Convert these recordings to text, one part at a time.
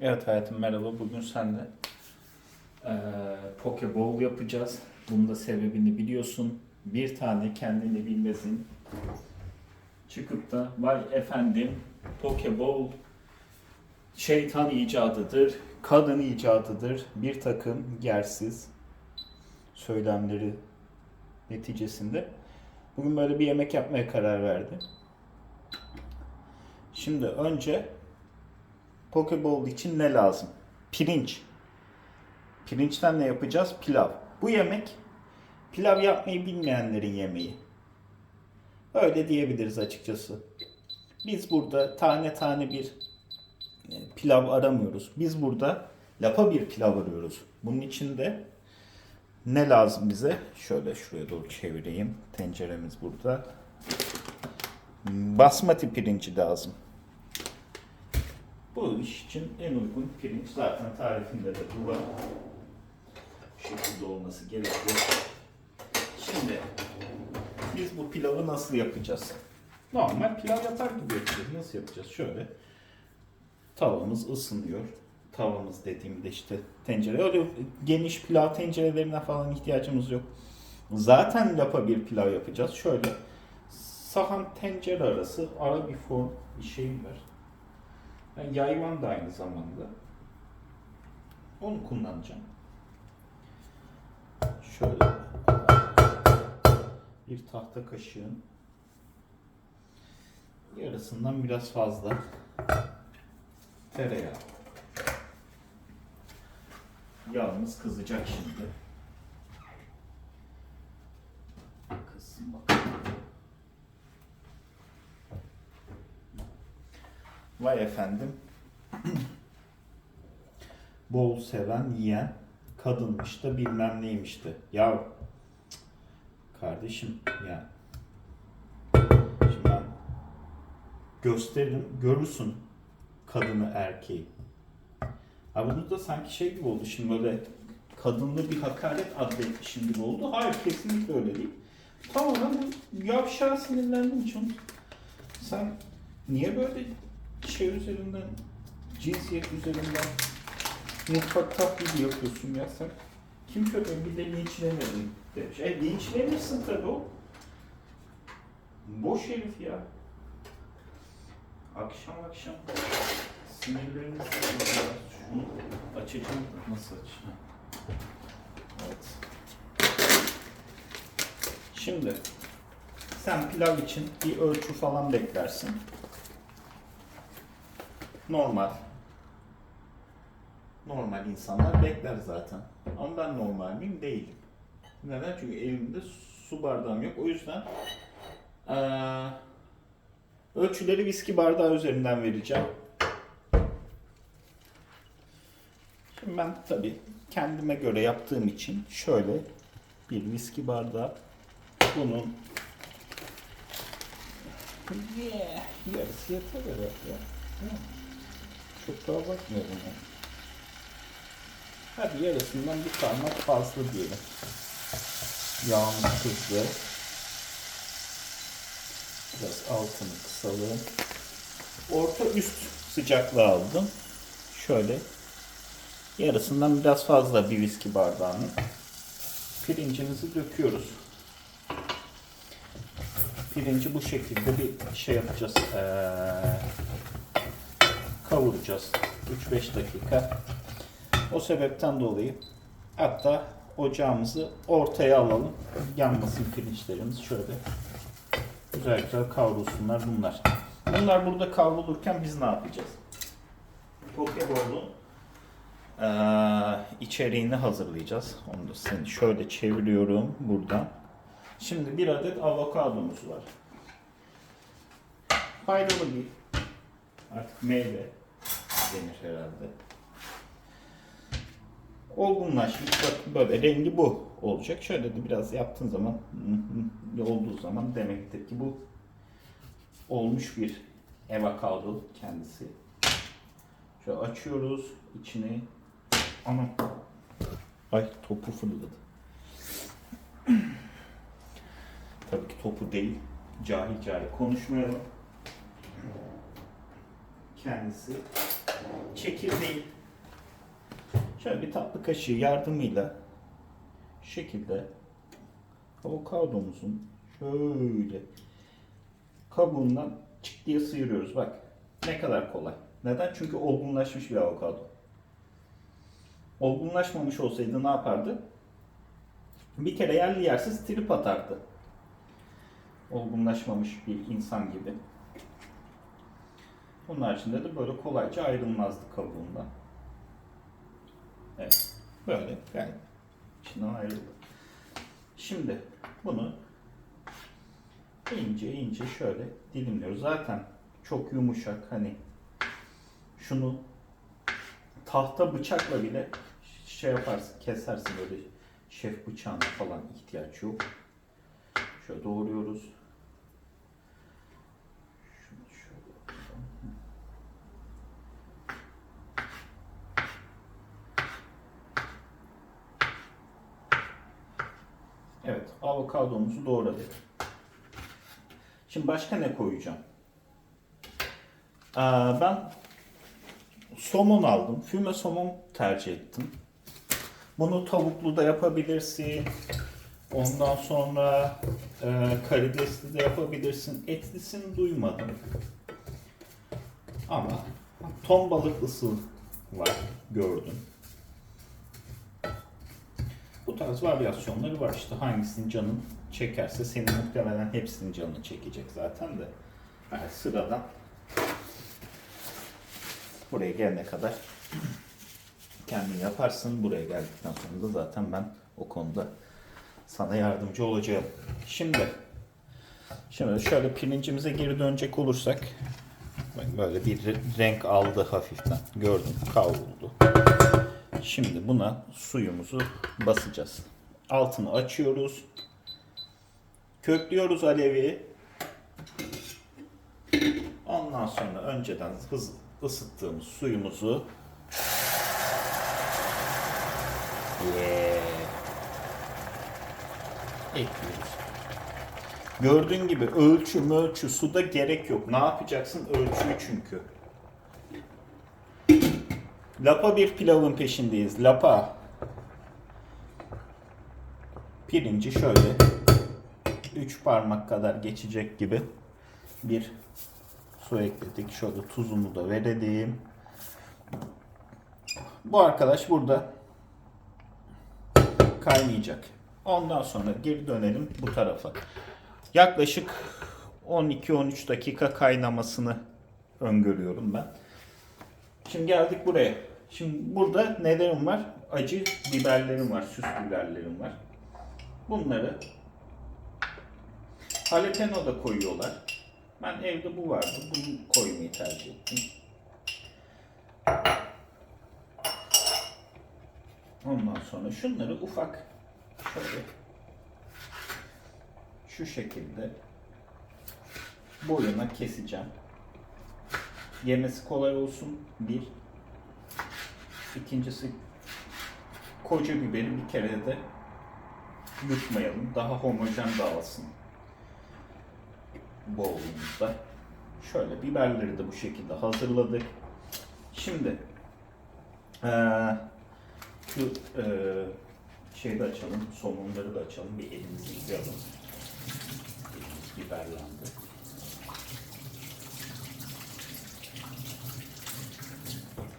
Evet hayatım merhaba. Bugün seninle eee Pokeball yapacağız. Bunun da sebebini biliyorsun. Bir tane kendini bilmezin çıkıp da vay efendim Pokeball şeytan icadıdır, kadın icadıdır. Bir takım yersiz söylemleri neticesinde bugün böyle bir yemek yapmaya karar verdi. Şimdi önce Pokeball için ne lazım? Pirinç. Pirinçten ne yapacağız? Pilav. Bu yemek pilav yapmayı bilmeyenlerin yemeği. Öyle diyebiliriz açıkçası. Biz burada tane tane bir e, pilav aramıyoruz. Biz burada lapa bir pilav arıyoruz. Bunun için de ne lazım bize? Şöyle şuraya doğru çevireyim. Tenceremiz burada. Basmati pirinci lazım. Bu iş için en uygun pirinç zaten tarifinde de bu var. Şekilde olması gerekiyor. Şimdi biz bu pilavı nasıl yapacağız? Normal pilav yapar gibi yapacağız. Nasıl yapacağız? Şöyle tavamız ısınıyor. Tavamız dediğimde işte tencere. Öyle geniş pilav tencerelerine falan ihtiyacımız yok. Zaten lapa bir pilav yapacağız. Şöyle sahan tencere arası ara bir form bir şeyim var. Yani yayvan da aynı zamanda. Onu kullanacağım. Şöyle bir tahta kaşığın yarısından biraz fazla tereyağı. Yağımız kızacak şimdi. Kızsın bakalım. Vay efendim. Bol seven, yiyen kadınmış da bilmem neymiş de. Ya kardeşim ya. Şimdi ben gösteririm, görürsün kadını erkeği. Abi bu da sanki şey gibi oldu şimdi böyle kadınlı bir hakaret adletmişim gibi oldu. Hayır kesinlikle öyle değil. Tamamen bu yavşağa sinirlendim için. Sen niye böyle şey üzerinden, cinsiyet üzerinden mutfak taklidi yapıyorsun ya sen? Kim bir de linçlemedin demiş. E linçlenirsin tabii o. Boş herif ya. Akşam akşam sinirleriniz bozuluyor. Şunu açacağım. Nasıl açacağım? Evet. Şimdi sen pilav için bir ölçü falan beklersin normal. Normal insanlar bekler zaten. Ama ben normal miyim? Değilim. Neden? Çünkü evimde su bardağım yok. O yüzden eee, ölçüleri viski bardağı üzerinden vereceğim. Şimdi ben tabii kendime göre yaptığım için şöyle bir viski bardağı bunun Yeah, yarısı yeter herhalde ya. Çok daha bakmıyorum ya. Hadi yarısından bir parmak fazla diyelim. Yağımız kızdı. Biraz altını kısalım. Orta üst sıcaklığı aldım. Şöyle yarısından biraz fazla bir viski bardağının pirincimizi döküyoruz. Pirinci bu şekilde bir şey yapacağız. Ee, kavuracağız 3-5 dakika. O sebepten dolayı hatta ocağımızı ortaya alalım. Yanmasın pirinçlerimiz şöyle. Güzel güzel kavrulsunlar bunlar. Bunlar burada kavrulurken biz ne yapacağız? Pokeball'un eee içeriğini hazırlayacağız. Onu da seni şöyle çeviriyorum buradan. Şimdi bir adet avokadomuz var. Faydalı bir artık meyve denir herhalde. Olgunlaşmış bak böyle rengi bu olacak. Şöyle de biraz yaptığın zaman olduğu zaman demektir ki bu olmuş bir avokado kendisi. Şöyle açıyoruz içini. Ana. Ay topu fırladı. Tabii ki topu değil. Cahil cahil konuşmayalım. Kendisi çekirdeği şöyle bir tatlı kaşığı yardımıyla şu şekilde avokadomuzun şöyle kabuğundan çık diye sıyırıyoruz. Bak ne kadar kolay. Neden? Çünkü olgunlaşmış bir avokado. Olgunlaşmamış olsaydı ne yapardı? Bir kere yerli yersiz trip atardı. Olgunlaşmamış bir insan gibi. Bunun haricinde de böyle kolayca ayrılmazdı kabuğundan. Evet. Böyle gayet içinden ayrıldı. Şimdi bunu ince ince şöyle dilimliyoruz. Zaten çok yumuşak hani şunu tahta bıçakla bile şey yaparsın kesersin böyle şef bıçağına falan ihtiyaç yok. Şöyle doğruyoruz. Şunu şöyle yapalım. Evet, avokadomuzu doğradık. Şimdi başka ne koyacağım? Aa, ben somon aldım. Füme somon tercih ettim. Bunu tavuklu da yapabilirsin. Ondan sonra e, karidesli de yapabilirsin. Etlisini duymadım. Ama ton balıklısı var gördüm. Bu tarz varyasyonları var işte hangisinin canın çekerse senin muhtemelen hepsinin canını çekecek zaten de. Yani sıradan buraya gelene kadar kendin yaparsın. Buraya geldikten sonra da zaten ben o konuda sana yardımcı olacağım. Şimdi şimdi şöyle pirincimize geri dönecek olursak böyle bir renk aldı hafiften. Gördüm kavruldu. Şimdi buna suyumuzu basacağız. Altını açıyoruz. Köklüyoruz alevi. Ondan sonra önceden hız ısıttığımız suyumuzu Yeah. ekliyoruz. Gördüğün gibi ölçü mölçü suda gerek yok. Ne yapacaksın? Ölçüyü çünkü. Lapa bir pilavın peşindeyiz. Lapa. Pirinci şöyle 3 parmak kadar geçecek gibi bir su ekledik. Şöyle tuzunu da verelim. Bu arkadaş burada kaynayacak. Ondan sonra geri dönelim bu tarafa. Yaklaşık 12-13 dakika kaynamasını öngörüyorum ben. Şimdi geldik buraya. Şimdi burada nelerim var? Acı biberlerim var, süs biberlerim var. Bunları jalapeno da koyuyorlar. Ben evde bu vardı. Bunu koymayı tercih ettim. Ondan sonra şunları ufak şöyle şu şekilde boyuna keseceğim. Yemesi kolay olsun. Bir. İkincisi koca biberi bir kere de yutmayalım. Daha homojen dağılsın. Boğulumuzda. Şöyle biberleri de bu şekilde hazırladık. Şimdi eee şu eee şeyi de açalım, somonları da açalım. Bir elimizi yıkayalım. Elimiz biberlendi.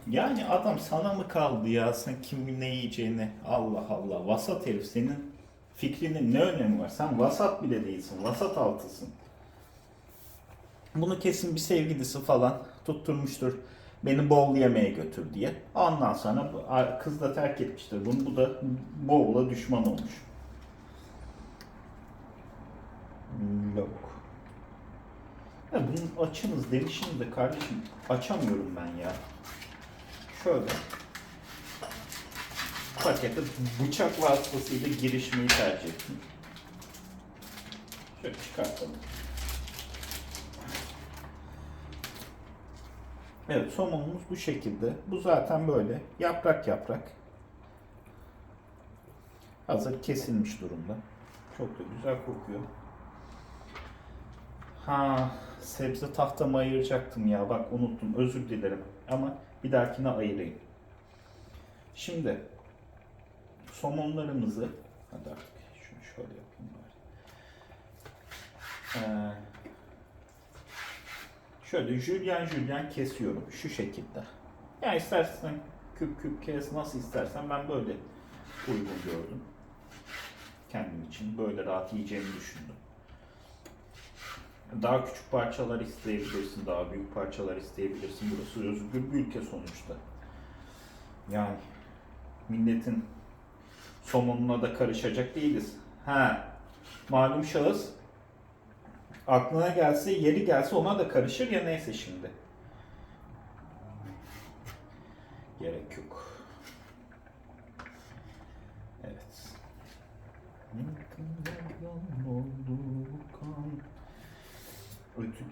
Yani adam sana mı kaldı ya? Sen kimin ne yiyeceğini? Allah Allah. Vasat herif senin fikrinin ne önemi var? Sen vasat bile değilsin vasat altısın. Bunu kesin bir sevgilisi falan tutturmuştur. Beni bol yemeğe götür diye. Ondan sonra kız da terk etmiştir bunu. Bu da boğula düşman olmuş. Yok. Ya bunun açınız demişiniz de kardeşim açamıyorum ben ya şöyle pakete bıçak vasıtasıyla girişmeyi tercih ettim. Şöyle çıkartalım. Evet somonumuz bu şekilde. Bu zaten böyle yaprak yaprak. Hazır kesilmiş durumda. Çok da güzel kokuyor. Ha sebze tahtamı ayıracaktım ya bak unuttum özür dilerim. Ama Bir dahakine ayırayım. Şimdi somonlarımızı hadi artık şunu şöyle yapayım bari. Ee, şöyle jülyen jülyen kesiyorum şu şekilde. Yani istersen küp küp kes nasıl istersen ben böyle uygun gördüm. Kendim için böyle rahat yiyeceğimi düşündüm. Daha küçük parçalar isteyebilirsin, daha büyük parçalar isteyebilirsin. Burası özgür bir ülke sonuçta. Yani milletin somonuna da karışacak değiliz. Ha, malum şahıs aklına gelse, yeri gelse ona da karışır ya neyse şimdi. Gerek yok. Evet.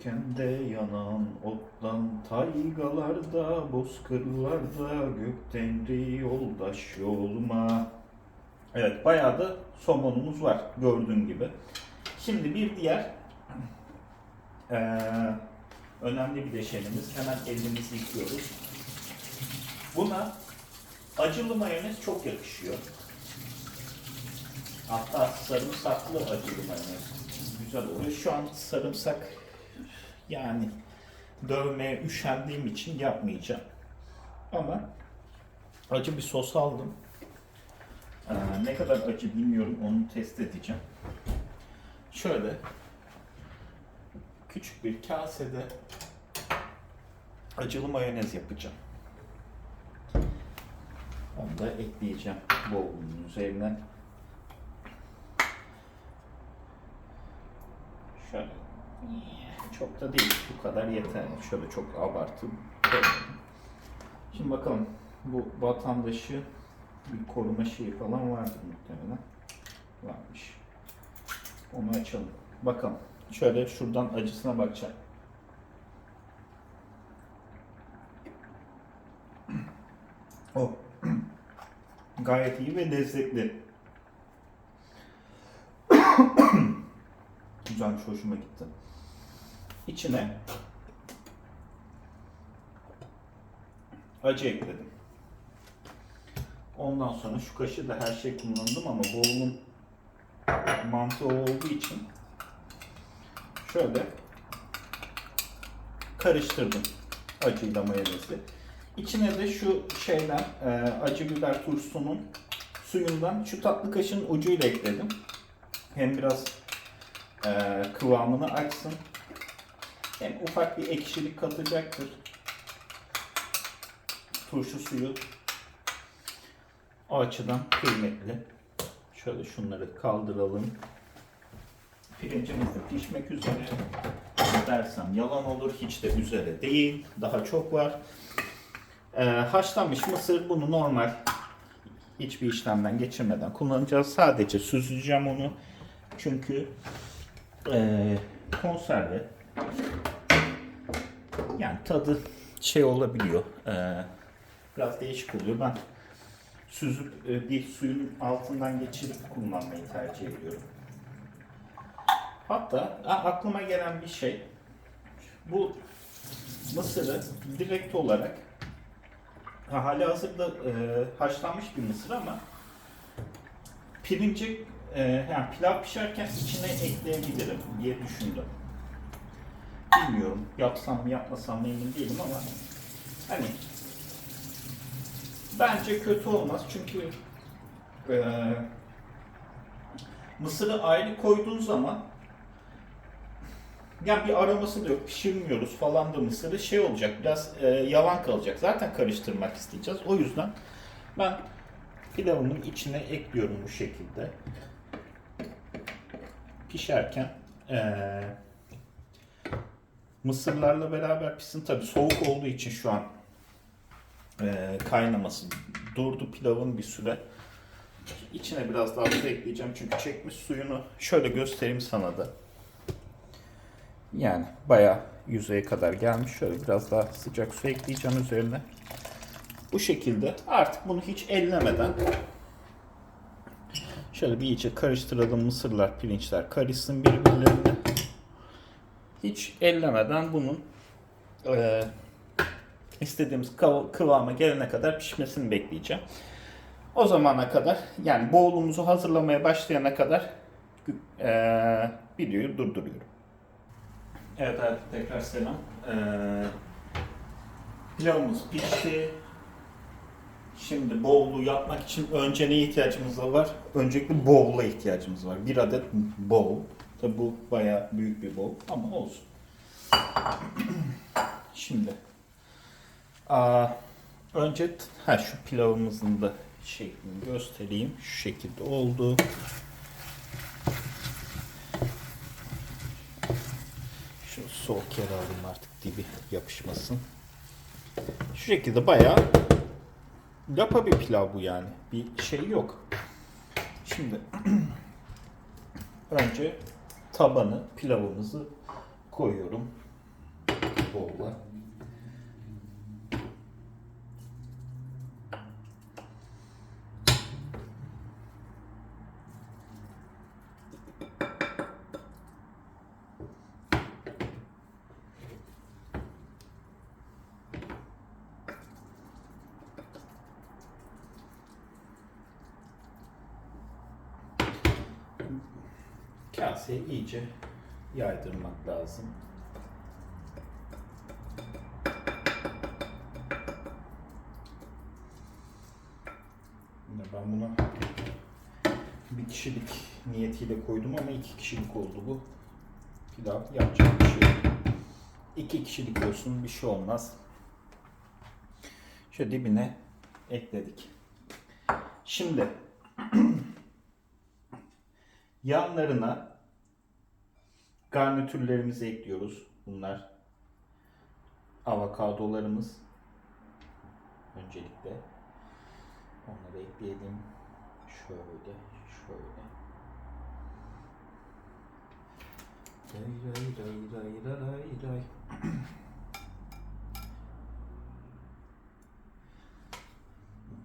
Ötükende yanan ottan taygalarda, bozkırlarda göktenri yoldaş yoluma. Evet bayağı da somonumuz var gördüğün gibi. Şimdi bir diğer eee, önemli bir deşenimiz. Hemen elimizi yıkıyoruz. Buna acılı mayonez çok yakışıyor. Hatta sarımsaklı acılı mayonez güzel oluyor. Şu an sarımsak yani dövmeye üşendiğim için yapmayacağım. Ama acı bir sos aldım. Ee, ne kadar acı bilmiyorum onu test edeceğim. Şöyle küçük bir kasede acılı mayonez yapacağım. Onu da ekleyeceğim bowl'un üzerine. Şöyle çok da değil bu kadar yeter. Şöyle çok abartı. Şimdi bakalım bu vatandaşı bir koruma şeyi falan vardır muhtemelen. Varmış. Onu açalım. Bakalım. Şöyle şuradan acısına bakacağım. O. Gayet iyi ve lezzetli. Güzelmiş, hoşuma gitti. İçine acı ekledim. Ondan sonra şu kaşığı da her şey kullandım ama bowl'un mantığı olduğu için şöyle karıştırdım acıyla mayonezi. İçine de şu şeyden e, acı biber turşusunun suyundan şu tatlı kaşığın ucuyla ekledim. Hem biraz e, kıvamını açsın. Hem ufak bir ekşilik katacaktır. Turşu suyu o açıdan kıymetli. Şöyle şunları kaldıralım. Pirincimiz de pişmek üzere. Dersem yalan olur. Hiç de üzere değil. Daha çok var. Ee, haşlanmış mısır bunu normal hiçbir işlemden geçirmeden kullanacağız. Sadece süzeceğim onu. Çünkü ee, konserve yani tadı şey olabiliyor. ee, biraz değişik oluyor. Ben süzüp e, bir suyun altından geçirip kullanmayı tercih ediyorum. Hatta aklıma gelen bir şey bu mısırı direkt olarak ha, hali hazırda e, haşlanmış bir mısır ama pirinci e, yani pilav pişerken içine ekleyebilirim diye düşündüm. Bilmiyorum yapsam mı yapmasam mı emin değilim ama hani bence kötü olmaz çünkü e, mısırı ayrı koyduğun zaman ya bir aroması da yok, pişirmiyoruz falan da mısırı şey olacak, biraz e, yavan kalacak. Zaten karıştırmak isteyeceğiz. O yüzden ben pilavımın içine ekliyorum bu şekilde. Pişerken e, mısırlarla beraber pişsin. Tabi soğuk olduğu için şu an e, kaynaması durdu pilavın bir süre. İçine biraz daha su ekleyeceğim çünkü çekmiş suyunu. Şöyle göstereyim sana da. Yani bayağı yüzeye kadar gelmiş. Şöyle biraz daha sıcak su ekleyeceğim üzerine. Bu şekilde artık bunu hiç ellemeden şöyle bir iyice karıştıralım. Mısırlar, pirinçler karışsın birbirlerine. Hiç ellemeden bunun e, istediğimiz kıv- kıvama gelene kadar pişmesini bekleyeceğim. O zamana kadar yani bowl'umuzu hazırlamaya başlayana kadar eee videoyu durduruyorum. Evet abi tekrar selam. Eee pilavımız pişti. Şimdi bowl'u yapmak için önce neye ihtiyacımız var? Öncelikle bowl'a ihtiyacımız var. Bir adet bowl. Tabi bu bayağı büyük bir bowl ama olsun. Şimdi aa, önce ha şu pilavımızın da şeklini göstereyim. Şu şekilde oldu. Şu soğuk yere alayım artık dibi yapışmasın. Şu şekilde bayağı lapa bir pilav bu yani. Bir şey yok. Şimdi önce tabanı pilavımızı koyuyorum. Bolla. Kaseye iyice yaydırmak lazım. Ben bunu bir kişilik niyetiyle koydum ama iki kişilik oldu bu. Pilav yapacak bir şey. İki kişilik olsun bir şey olmaz. Şöyle dibine ekledik. Şimdi yanlarına garnitürlerimizi ekliyoruz. Bunlar avokadolarımız. Öncelikle onları ekleyelim. Şöyle, şöyle. Ray ray ray ray ray ray.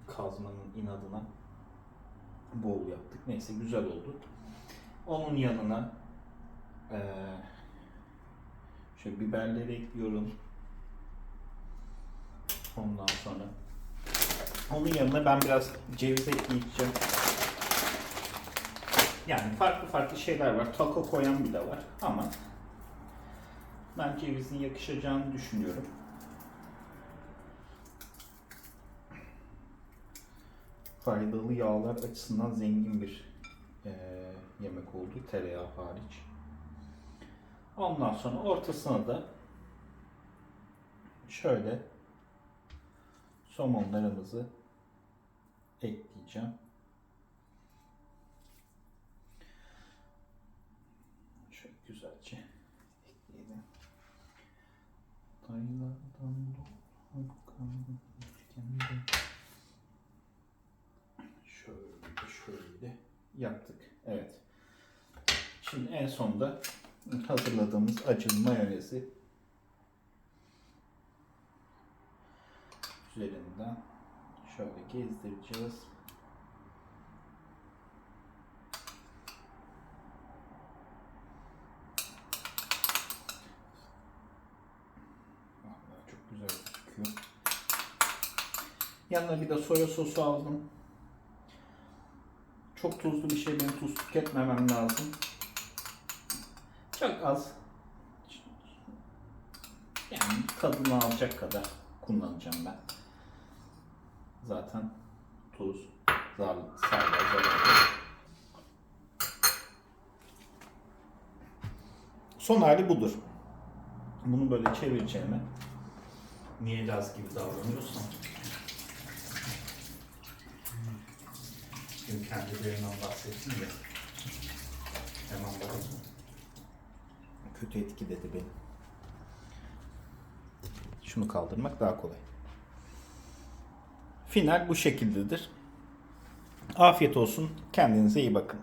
Kazmanın inadına bol yaptık. Neyse güzel oldu. Onun yanına eee şöyle biberleri ekliyorum. Ondan sonra onun yanına ben biraz ceviz ekleyeceğim. Yani farklı farklı şeyler var. Taco koyan bile var ama ben cevizin yakışacağını düşünüyorum. Faydalı yağlar açısından zengin bir eee, yemek oldu tereyağı hariç. Ondan sonra ortasına da şöyle somonlarımızı ekleyeceğim. Şöyle güzelce ekleyelim. Dayılardan. Şöyle şöyle yaptık. Evet. Şimdi en sonda hazırladığımız acılı mayonezi üzerinden şöyle gezdireceğiz. Vallahi çok güzel gözüküyor. Yanına bir de soya sosu aldım. Çok tuzlu bir şey benim tuz tüketmemem lazım. Çok az. Yani tadını alacak kadar kullanacağım ben. Zaten tuz, zar, sarla, zararlı. Son hali budur. Bunu böyle çevireceğime niye Laz gibi davranıyorsun? Şimdi kendilerinden bahsettim de hemen bakalım. Kötü etkiledi beni. Şunu kaldırmak daha kolay. Final bu şekildedir. Afiyet olsun. Kendinize iyi bakın.